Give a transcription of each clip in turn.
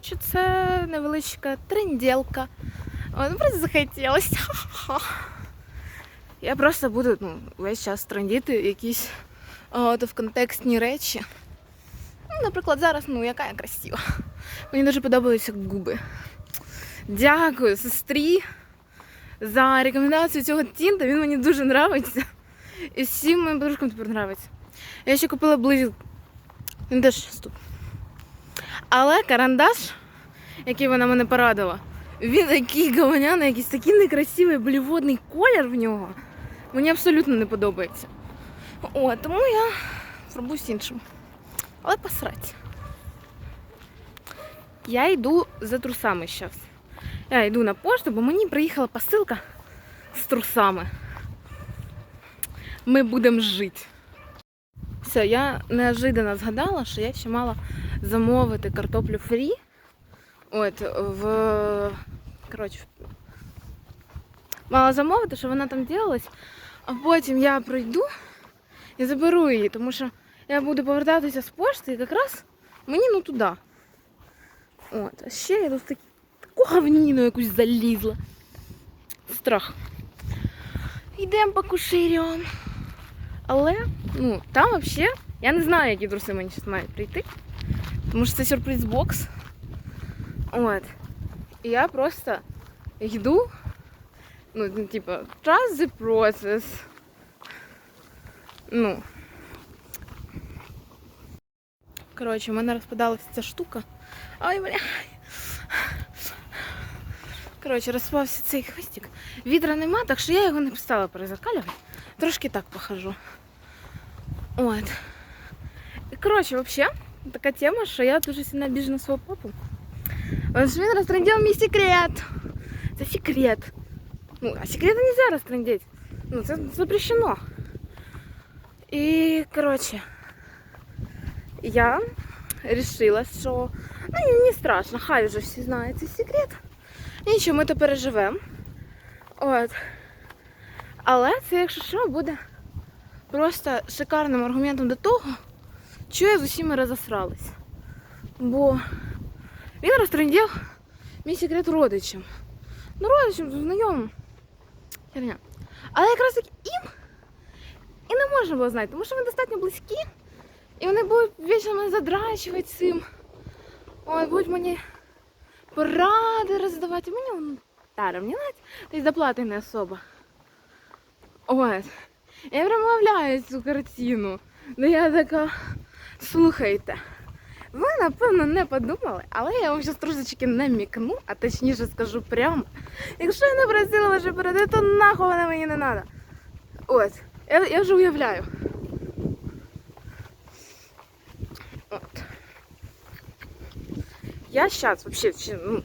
коротше, це невеличка тренділка. О, ну просто захотілося. Я просто буду ну, весь час трендіти якісь от, в контекстні речі. Ну, наприклад, зараз, ну, яка я красива. Мені дуже подобаються губи. Дякую сестрі за рекомендацію цього тінта. Він мені дуже подобається. І всім моїм подружкам тепер подобається. Я ще купила близько. Він теж тут. Але карандаш, який вона мене порадила, він такий говняний, якийсь такий некрасивий бліводний колір в нього. Мені абсолютно не подобається. О, тому я зроблюсь іншим. Але посрать. Я йду за трусами зараз. Я йду на пошту, бо мені приїхала посилка з трусами. Ми будемо жити. Все, я неожиданно згадала, що я ще мала замовити картоплю фрі. От, в. Коротше, мала замовити, що вона там ділилась, а потім я прийду і заберу її, тому що я буду повертатися з пошти і якраз мені ну туди. От, а ще я тут таку говніну якусь залізла. Страх. Йдемо по куширям. Але, ну, там взагалі, я не знаю, які труси мені зараз мають прийти. Тому що це сюрприз бокс. От. І я просто йду. Ну, ну, типа, trust the process. Ну. Коротше, у мене розпадалася ця штука. Ой, бля. Коротше, розпався цей хвостик. Вітра нема, так що я його не стала перезеркалювати. Трошки так похожу. От. І, коротше, взагалі, така тема, що я дуже сильно біжу на свого папу. Він ж він розтрендив мій секрет. Це секрет. Ну, а секрети не можна розтрендити. Ну, це запрещено. І, коротше, я вирішила, що ну, не страшно, хай вже всі знають цей секрет. Нічого, ми то переживемо. От. Але це, якщо що, буде просто шикарним аргументом до того, що я з усіма розосралась. Бо він розтрендів мій секрет родичам. Ну, родичам, знайомим. Херня. Але якраз таки їм і не можна було знати, тому що вони достатньо близькі, і вони будуть вічно мене задрачувати цим. Ой, будуть мені поради роздавати. Мені даром не навіть, тобто доплати не особо. От. Я прям цю картину. Ну я така, слухайте. Ви, напевно, не подумали, але я вам зараз трошечки намікну, а точніше скажу прямо. Якщо я не просила ваші переди, то нахуй вона мені не треба. Ось, я, я вже уявляю. От. Я зараз, взагалі, ну,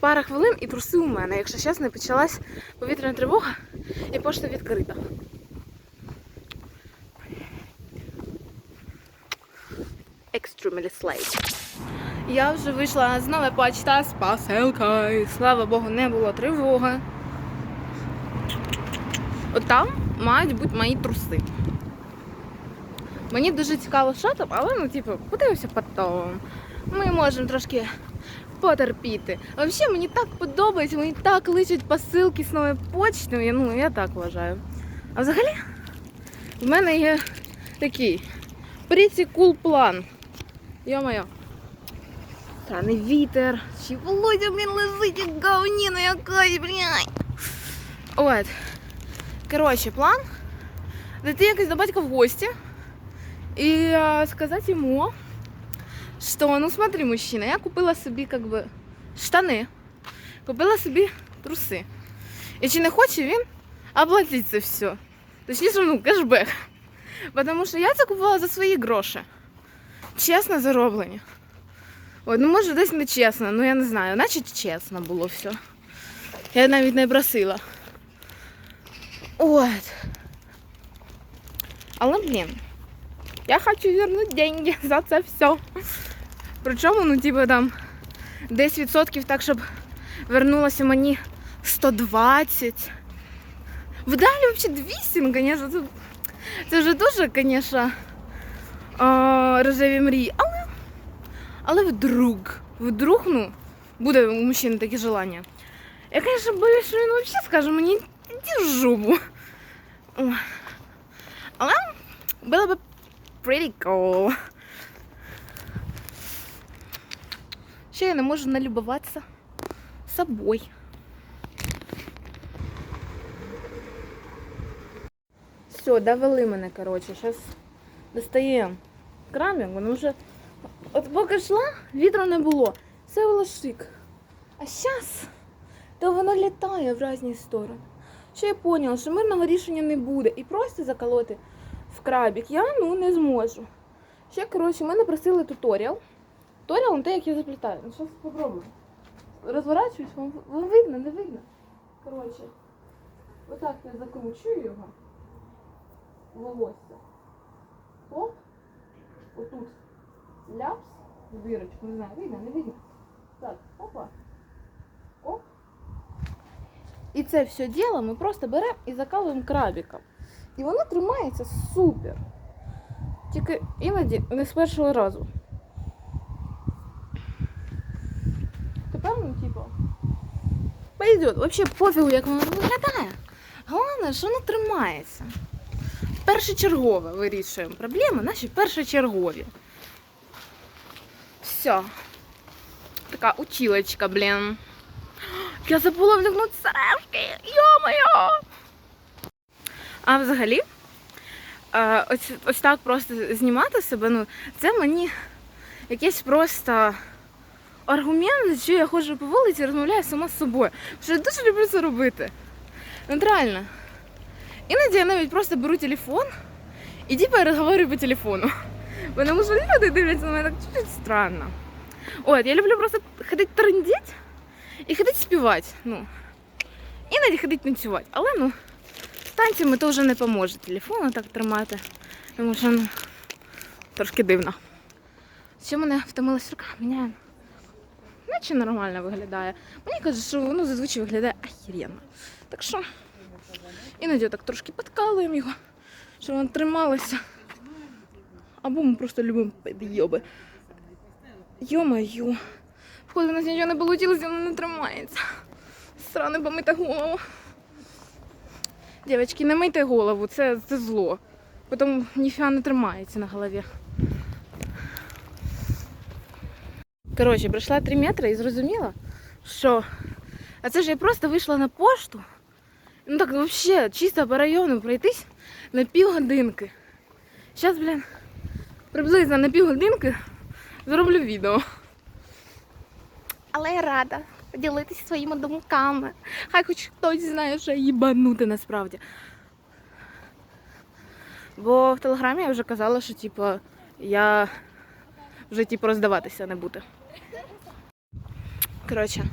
пара хвилин і труси у мене, якщо зараз не почалась повітряна тривога і пошта відкрита. Extremely late. Я вже вийшла з нової почта з посилкою. Слава Богу, не було тривоги. От там мають бути мої труси. Мені дуже цікаво, що там, але ну, типу, подивимося потім. Ми можемо трошки потерпіти. А взагалі мені так подобається, мені так личать посилки з нової почти. Я, ну, я так вважаю. А взагалі, в мене є такий cool план. Йо-моє. Та не вітер. Чи Володя, блін, лежить як говніна якась, блядь. От. Коротше, план. Зайти якось до батька в гості і а, сказати йому, що, ну смотри, мужчина, я купила собі как бы штани, купила собі труси. І чи не хоче він оплатити це все? Точніше, ну, кешбек. Тому що я це купувала за свої гроші. Чесно зароблені. От, ну може десь не чесно, ну я не знаю, наче чесно було все. Я навіть не просила. От. Але, блін, я хочу вернуть деньги за це все. Причому, ну, типу, там 10% так, щоб вернулося мені 120. Вдалі взагалі 200, ну, звісно, це, це вже дуже, звісно, рожеві мрії. Але, але вдруг, вдруг, ну, буде у мужчини таке желання. Я, конечно, боюсь, що він взагалі скаже мені іди в жопу. Але було б pretty cool. Ще я не можу налюбуватися собою. Все, довели мене, коротше. Зараз достаємо крамик, воно вже. От поки йшла, вітру не було. Все було шик. А зараз то воно літає в різні сторони. Ще я поняла, що мирного рішення не буде. І просто заколоти в крабік я ну не зможу. Ще, коротше, мене просили туторіал. Туторіал на те, як я заплітаю. Ну, зараз спробую. Розворачуюсь, вам, вам видно, не видно. Коротше, отак я закручую його. Волосся. Оп. Отут. Ляпс. Дирочку. Не знаю, видно, не видно. Так, опа. Оп. І це все діло ми просто беремо і закалуємо крабіком. І воно тримається супер. Тільки іноді не з першого разу. Тепер, ну, типу, пойдет. Вообще пофігу, як воно виглядає. Головне, що воно тримається. Першочергове вирішуємо проблеми, наші першочергові. Все. Така училочка, блін. Я забула вдягнути сережки. Йо-моє! А взагалі, е, ось, ось так просто знімати себе, ну, це мені якийсь просто аргумент, що я ходжу по вулиці і розмовляю сама з собою. Що я дуже люблю це робити. Ну, реально. Іноді я навіть просто беру телефон і типу я розговорюю по телефону. Тому що люди дивляться на мене так чуть-чуть странно. От, я люблю просто ходити трендіть і ходити співати. Ну, іноді ходити танцювати. Але ну, танцями то вже не поможе телефон так тримати. Тому що ну, трошки дивно. Ще мене втомилась рука, міняю. Наче нормально виглядає. Мені кажуть, що воно зазвичай виглядає охеренно. Так що іноді так трошки подкалуємо його, щоб воно трималося. Або ми просто любимо підйоби. Йо-моє. Походу, у нас нічого не вийшло, воно не тримається. Сране помити голову. Дівчатки, не мийте голову, це, це зло. Потім ніфіга не тримається на голові. Коротше, пройшла 3 метри і зрозуміла, що. А це ж я просто вийшла на пошту. Ну так взагалі чисто по району пройтись на півгодинки. Зараз, блін, приблизно на півгодинки зроблю відео. Але я рада поділитися своїми думками. Хай хоч хтось знає, що я їбанути насправді. Бо в телеграмі я вже казала, що типу, я вже типу, роздаватися не буду. Коротше,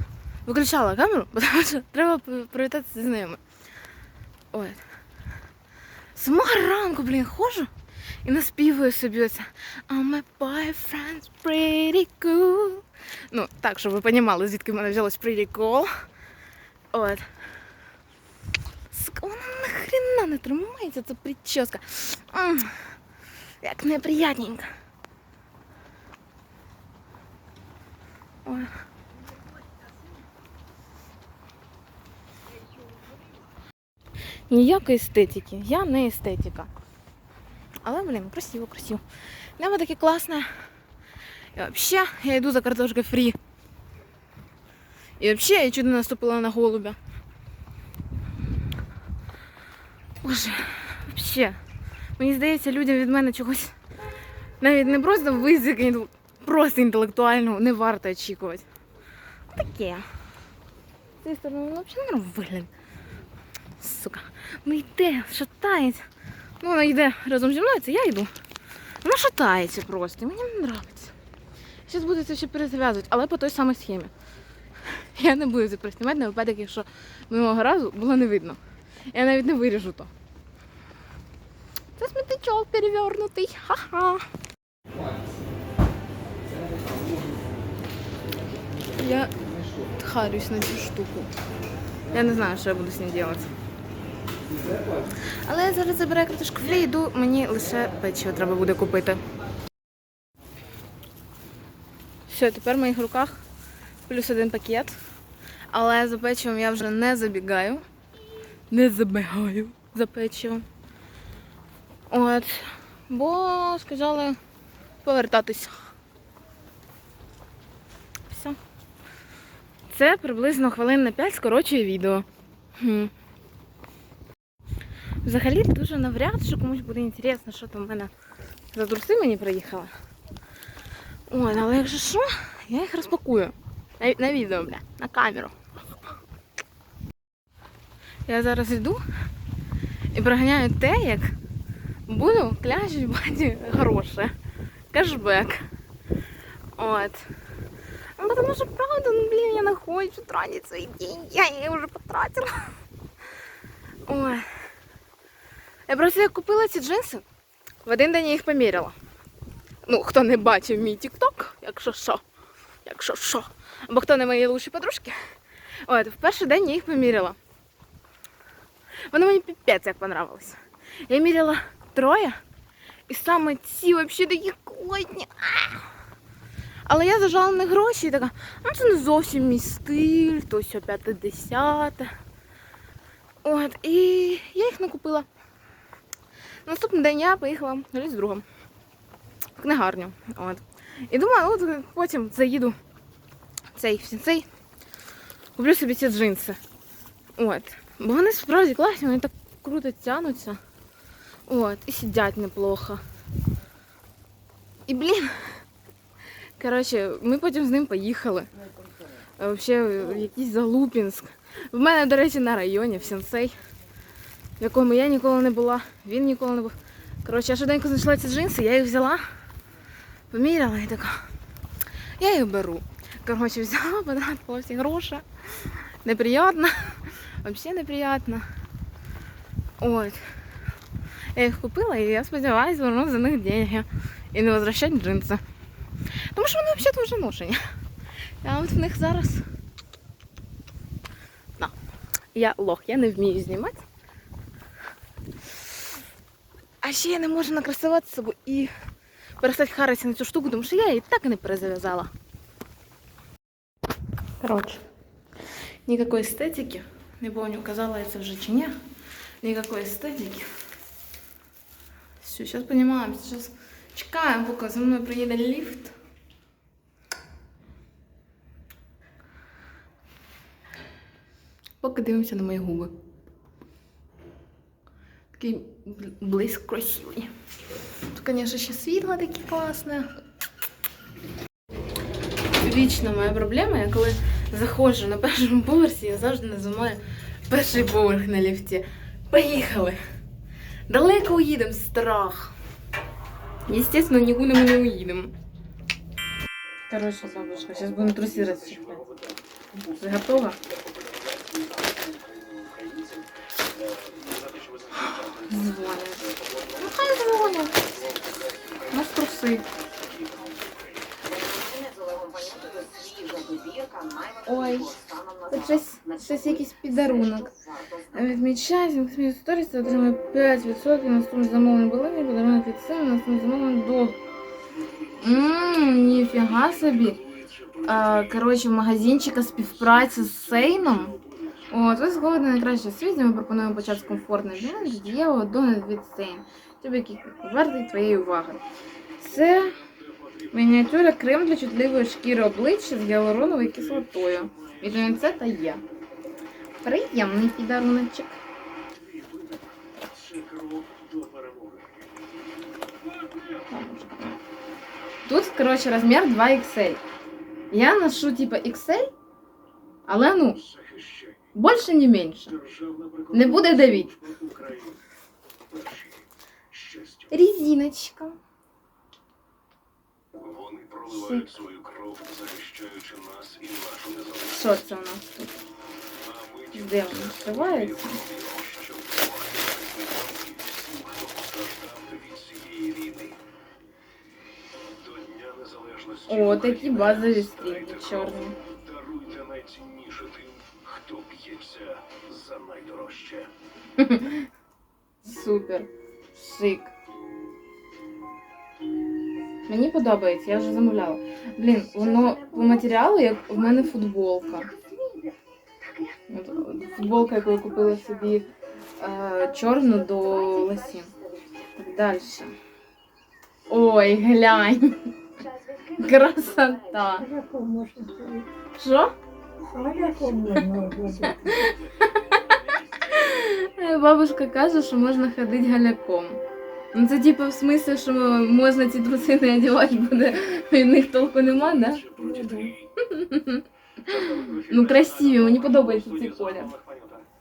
виключала камеру, що треба привітатися з ними. Ой. З самого ранку, блін, ходжу і наспівую собі оце Oh, my boyfriend's pretty cool. Ну, так, щоб ви розуміли, звідки в мене взялось pretty cool. От. Сука, вона нахрена не тримається, ця прическа. М, Як неприятненько. Ой. Ніякої естетики. Я не естетика. Але, блін, красиво, красиво. Небо таке класне. І взагалі, я йду за картошкою фрі. І взагалі я чудо наступила на голубя. Боже, взагалі. Мені здається, людям від мене чогось навіть не просто визики, просто інтелектуального не варто очікувати. Таке. З цієї сторони взагалі не вигляд. Сука. Ну йде, шатається. Ну, вона йде разом зі мною, це я йду. Вона шатається просто. Мені не подобається. Зараз буде це ще перезв'язувати, але по той самій схемі. Я не буду це приснімати на випадок, якщо минулого разу було не видно. Я навіть не виріжу то. Це смітничок перевернутий. Ха-ха. Я харюсь на цю штуку. Я не знаю, що я буду з ним робити. Але я зараз забираю картошку фрі, йду, мені лише печиво треба буде купити. Все, тепер в моїх руках плюс один пакет. Але за печивом я вже не забігаю. Не забігаю за печивом. От. Бо сказали повертатись. Все. Це приблизно хвилин на 5 скорочує відео. Взагалі дуже навряд, що комусь буде інтересно, що там в мене за труси мені приїхали. Ой, але якщо що, я їх розпакую. На, на відео, бля, на камеру. Я зараз йду і проганяю те, як буду кляжуть баті хороше. Кешбек. От. Ну, потому что, правда, ну, блин, я не хочу тратить свои деньги, я их уже потратила. Ой. Я просто як купила ці джинси, в один день я їх поміряла. Ну, хто не бачив мій тік-ток, якщо що, якщо що. Або хто не мої лучші подружки. От, в перший день я їх поміряла. Вони мені піпець як понравилось. Я міряла троє, і саме ці взагалі такі класні. Але я зажала на гроші і така, ну це не зовсім мій стиль, то все п'яте десяте. От, і я їх не купила. Наступний день я поїхала з другом в книгарню. От. І думаю, от потім заїду цей в сінцей, куплю собі ці джинси. От. Бо вони справді класні, вони так круто тянуться. От, і сидять неплохо. І блін. Коротше, ми потім з ним поїхали. Взагалі, в якийсь Залупінськ. В мене, до речі, на районі, в Сенсей, в якому я ніколи не була, він ніколи не був. Коротше, я швиденько знайшла ці джинси, я їх взяла, поміряла і така. Я їх беру. Коротше, взяла, потратила всі гроші. Неприємно. Взагалі неприємно. От. Я їх купила і я сподіваюся вернути за них деньги. І не возвращати джинси. Тому що вони взагалі вже ношені. Я от в них зараз. На. Я лох, я не вмію знімати. А ще я не можу накрасувати собою і перестати харитися на цю штуку, тому що я її так і не перезав'язала. Коротше, никакой эстетики. Не помню, казала я це вже чи ні. Никакой эстетики. Все, сейчас понимаем. Сейчас чекаем, поки за мною приїде ліфт. Поки дивимося на мої губи. Такий бл- блиск красивий. Тут, звісно, ще світло таке класне. Вічна моя проблема, я коли заходжу на першому поверсі, я завжди називаю перший поверх на ліфті. Поїхали! Далеко уїдемо, страх. Естественно, нікуди ми не уїдемо. Короче, бабушка, сейчас будем трусы расчехлять. Готова? Ну хай звонят. У нас. Ой, Тут щось, щось якийсь підарунок. Відмічайся, Максимі сторіс отримує 5% на суму замовлення були, подарунок від себе на суму замовлення до. Ммм, ніфіга собі. Коротше, магазинчика співпраця з Сейном. От, ви згодні найкраще світі, ми пропонуємо почати з комфортний бренд, дієвого донат від Сейн. Тобі який вартий твоєї уваги. Це мініатюра крем для чутливої шкіри обличчя з гіалуроновою кислотою. Вітамін С та Е. Приємний підаруночок. Тут, коротше, розмір 2XL. Я ношу типа XL, але ну, більше не менше. Не буде давити. Резиночка. Вони проливають свою кров, захищаючи нас і нашу незалежність. Що це у нас тут? Де воно Незалежності О, такі базові кров, чорні. Даруйте найцінніше тим, хто б'ється за найдорожче. Супер. Шик. Мені подобається, я вже замовляла. Блін, воно по матеріалу, як в мене футболка. Футболка, яку я купила собі е, чорну до лосін. Так, далі. Ой, глянь. Красота. Що? А можна ходити? Е, Бабушка каже, що можна ходити галяком. Ну це типу в смислі, що можна ці труси не одягати, буде від них толку нема, да? Ну, красиві, мені подобається цей колір.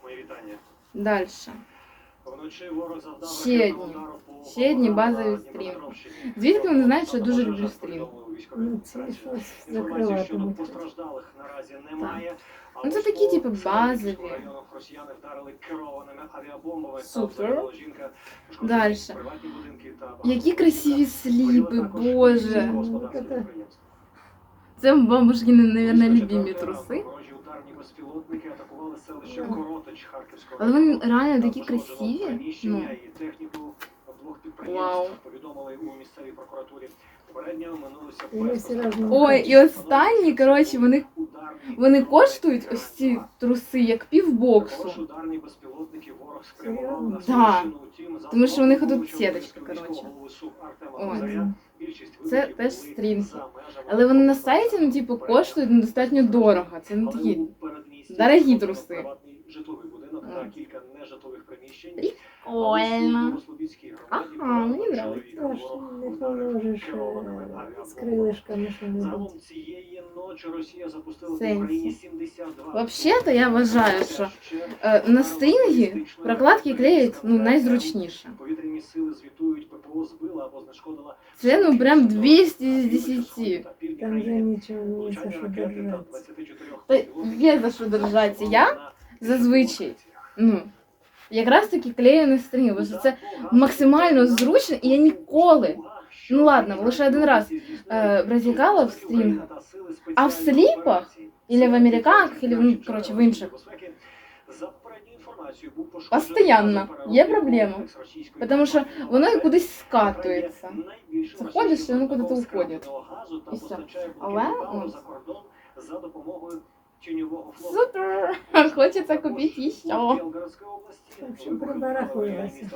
Мої Ще ракетного одні. удару по Ще одні Богдану базові на стрім. Дніпропетровщині. Звідки вони знають, що я дуже люблю стрім? Ну, це щось Інформації щодо закриватимуть. постраждалих наразі немає. А Ну, це ось такі, по типу, Сергіївському базові. району Росіяни вдарили керованими авіабомбами. Супер. Там загинула жінка, пошкоджені Дальше. приватні будинки та Які багато- красиві сліпи, Також боже. сільськогосподарські Ну, підприємства. Це бабушкіни, мабуть, любимі 104 труси. Безпілотники атакували селище Ну. Коротич Харківського Але вони реально такі красиві. Ну. і техніку двох підприємств. Повідомили у місцевій прокуратурі. Попередньо минулося ось. Ой, і останні, коротше, вони, вони коштують ось ці труси, як півбоксу. Також ударні безпілотники ворог спрямував на Да. Сумщину. Втім, за Тому що у них виконуючого сіточка, коротше. міського Це теж стрінги. Але вони на сайті, ну, типу, коштують ну, достатньо дорого. Це не такі. дорогі труси. Житловий будинок та кілька нежитлових приміщень. Прикольно. Ага, мені не положиш е, з крилишками, що не Загалом цієї ночі Росія запустила Сенсі. Україні 72 Вообще-то я вважаю, що е, на стрінгі прокладки клеять ну, найзручніше. Повітряні сили звітують, ППО збила або знешкодила. Це ну прям 200 з 10. Там вже нічого не за що держатися. Та є за що держатися. Я зазвичай, ну, якраз таки клею на стрінги, бо це максимально зручно, і я ніколи, ну ладно, лише один раз е, протікала в стрінгах, а в сліпах, Ілі в американках, ілі, ну, коротше, в інших. Постоянно. Є проблема. Тому що воно кудись скатується. Заходиш, і воно кудись уходить. І все. Але, за допомогою тіньового флоту. Супер! Хочеться купити ще. В общем, прибарахуємося.